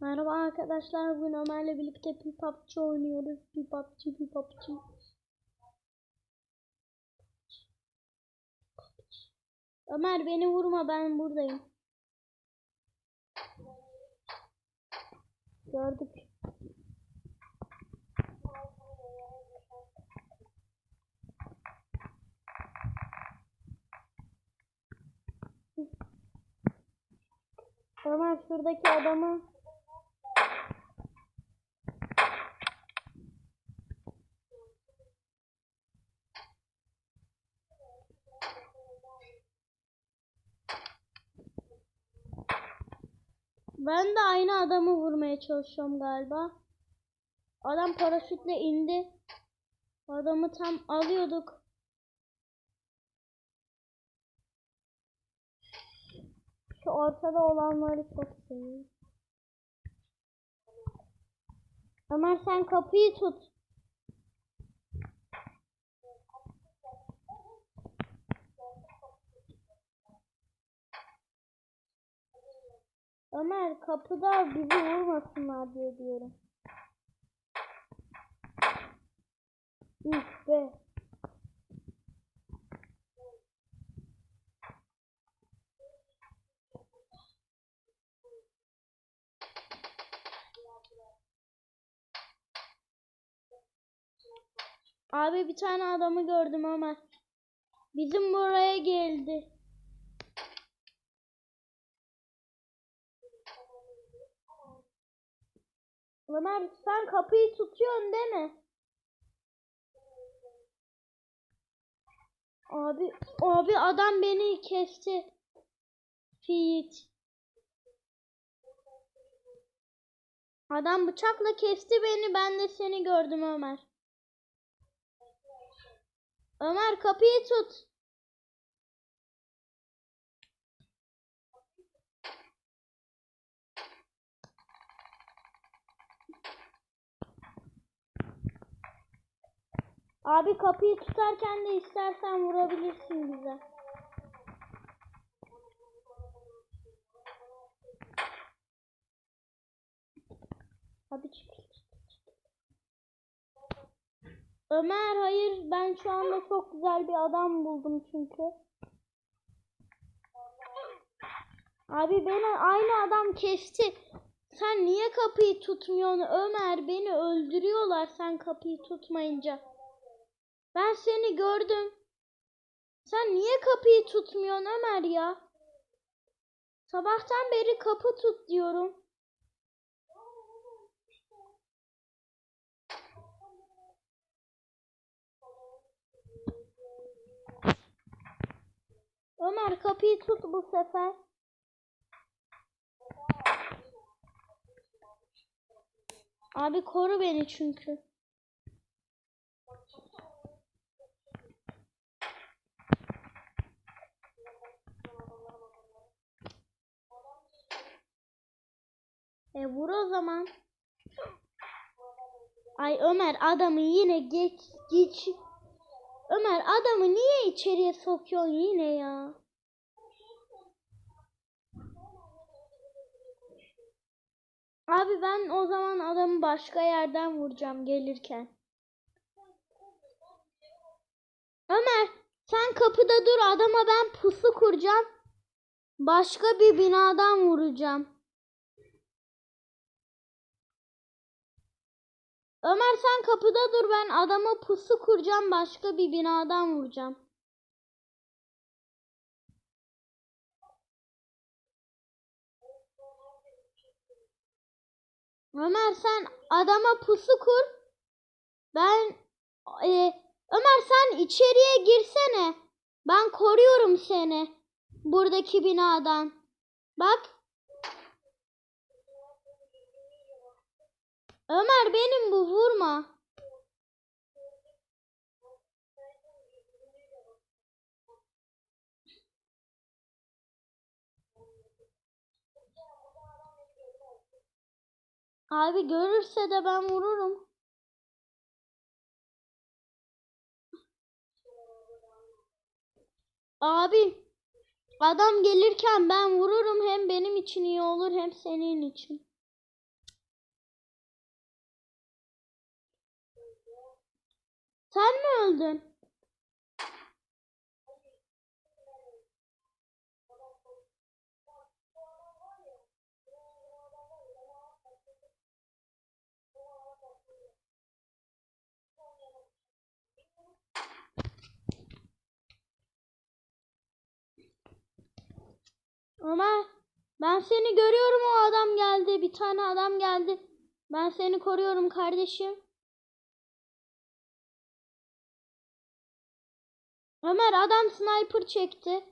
Merhaba arkadaşlar. Bugün Ömer'le birlikte PUBG oynuyoruz. PUBG, PUBG. Ömer beni vurma ben buradayım. Gördük. Ömer şuradaki adamı Ben de aynı adamı vurmaya çalışıyorum galiba. Adam paraşütle indi. Adamı tam alıyorduk. Şu ortada olanları çok seviyorum. Ömer sen kapıyı tut. Ömer kapıda bizi vurmasınlar diye diyorum. Be. Abi bir tane adamı gördüm Ömer. Bizim buraya geldi. Ömer sen kapıyı tutuyorsun değil mi? Abi abi adam beni kesti. Fit. Adam bıçakla kesti beni ben de seni gördüm Ömer. Ömer kapıyı tut. Abi kapıyı tutarken de istersen vurabilirsin bize. Abi çık. Ömer hayır ben şu anda çok güzel bir adam buldum çünkü. Abi beni aynı adam kesti. Sen niye kapıyı tutmuyorsun Ömer? Beni öldürüyorlar sen kapıyı tutmayınca. Ben seni gördüm. Sen niye kapıyı tutmuyorsun Ömer ya? Sabahtan beri kapı tut diyorum. Ömer kapıyı tut bu sefer. Abi koru beni çünkü. E vur o zaman. Ay Ömer adamı yine geç geç. Ömer adamı niye içeriye sokuyorsun yine ya? Abi ben o zaman adamı başka yerden vuracağım gelirken. Ömer sen kapıda dur adama ben pusu kuracağım. Başka bir binadan vuracağım. Ömer sen kapıda dur ben adama pusu kuracağım başka bir binadan vuracağım. Ömer sen adama pusu kur. Ben e, Ömer sen içeriye girsene. Ben koruyorum seni. Buradaki binadan. Bak. Ömer benim bu vurma. Abi görürse de ben vururum. Abi adam gelirken ben vururum hem benim için iyi olur hem senin için. Sen mi öldün? Ömer, ben seni görüyorum o adam geldi. Bir tane adam geldi. Ben seni koruyorum kardeşim. Ömer adam sniper çekti.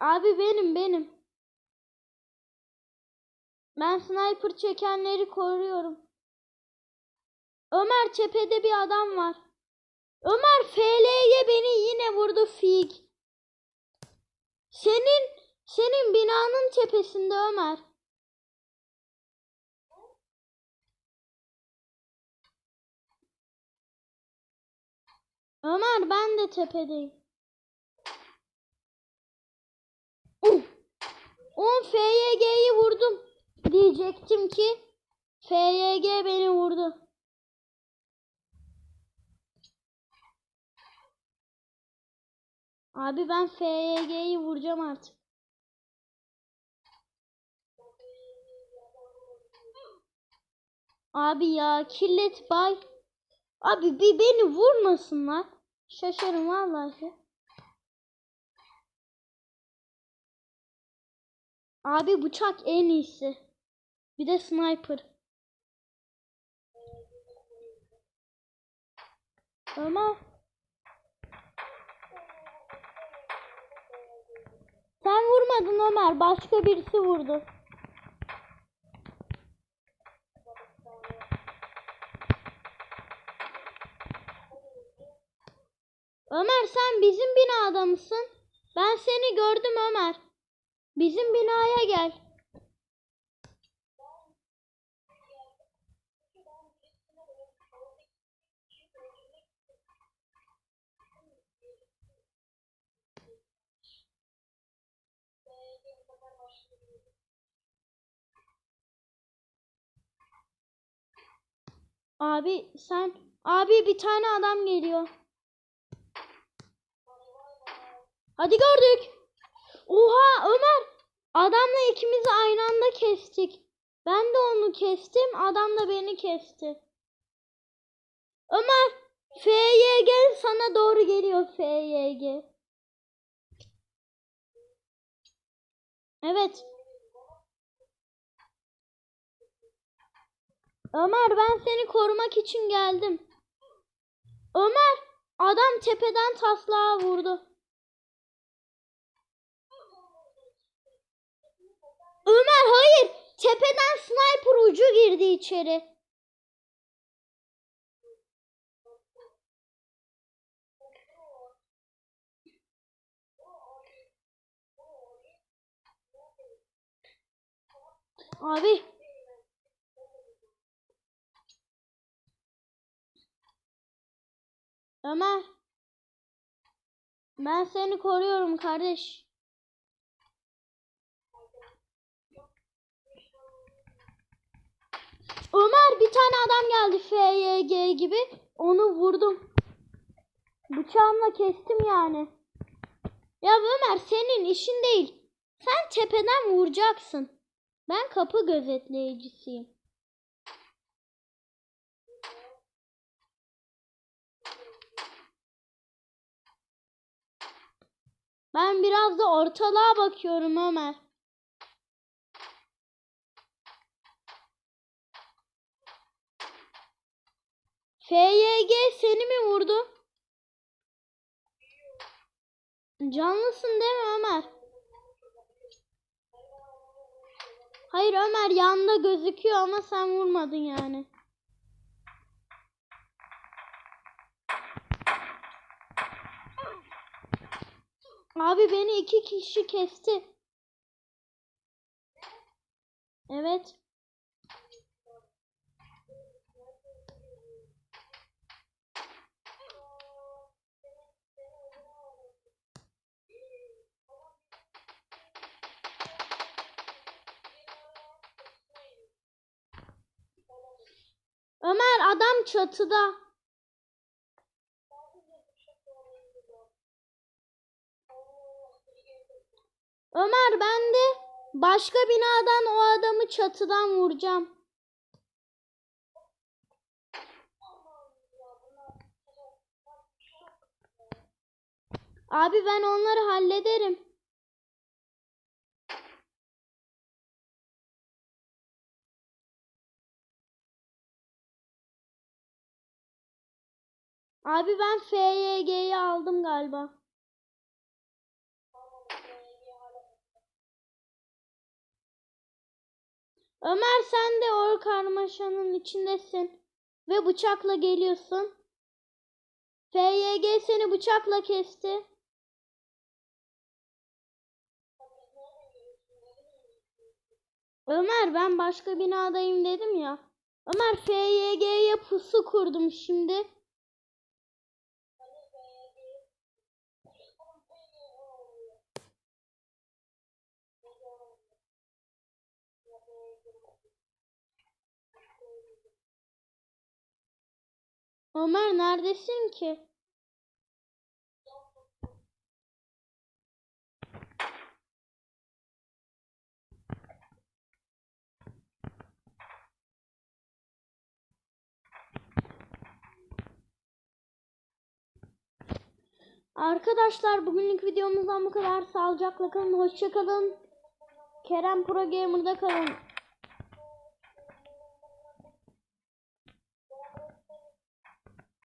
Abi benim benim. Ben sniper çekenleri koruyorum. Ömer tepede bir adam var. Ömer FL'ye beni yine vurdu Fig. Senin senin binanın tepesinde Ömer. Ömer ben de tepedeyim. Uf. On FYG'yi vurdum. Diyecektim ki FYG beni vurdu. Abi ben FYG'yi vuracağım artık. Abi ya kirlet bay. Abi bir beni vurmasınlar. Şaşarım vallahi. Abi bıçak en iyisi. Bir de sniper. Ama sen vurmadın Ömer. Başka birisi vurdu. Ömer sen bizim binada mısın? Ben seni gördüm Ömer. Bizim binaya gel. Abi sen abi bir tane adam geliyor. Hadi gördük. Oha Ömer. Adamla ikimizi aynı anda kestik. Ben de onu kestim. Adam da beni kesti. Ömer. FYG sana doğru geliyor FYG. Evet. Ömer ben seni korumak için geldim. Ömer adam tepeden taslağa vurdu. Ömer hayır. Tepeden sniper ucu girdi içeri. Abi. Ömer. Ben seni koruyorum kardeş. Ömer bir tane adam geldi FYG gibi. Onu vurdum. Bıçağımla kestim yani. Ya Ömer senin işin değil. Sen tepeden vuracaksın. Ben kapı gözetleyicisiyim. Ben biraz da ortalığa bakıyorum Ömer. FYG seni mi vurdu? Canlısın değil mi Ömer? Hayır Ömer yanında gözüküyor ama sen vurmadın yani. Abi beni iki kişi kesti. Evet. Ömer adam çatıda. Ömer ben de başka binadan o adamı çatıdan vuracağım. Abi ben onları hallederim. Abi ben FYG'yi aldım galiba. Ömer sen de o karmaşanın içindesin ve bıçakla geliyorsun. FYG seni bıçakla kesti. Ömer ben başka binadayım dedim ya. Ömer FYG'ye pusu kurdum şimdi. Ömer neredesin ki? Arkadaşlar bugünlük videomuzdan bu kadar. Sağlıcakla kalın. Hoşça kalın. Kerem Pro Gamer'da kalın.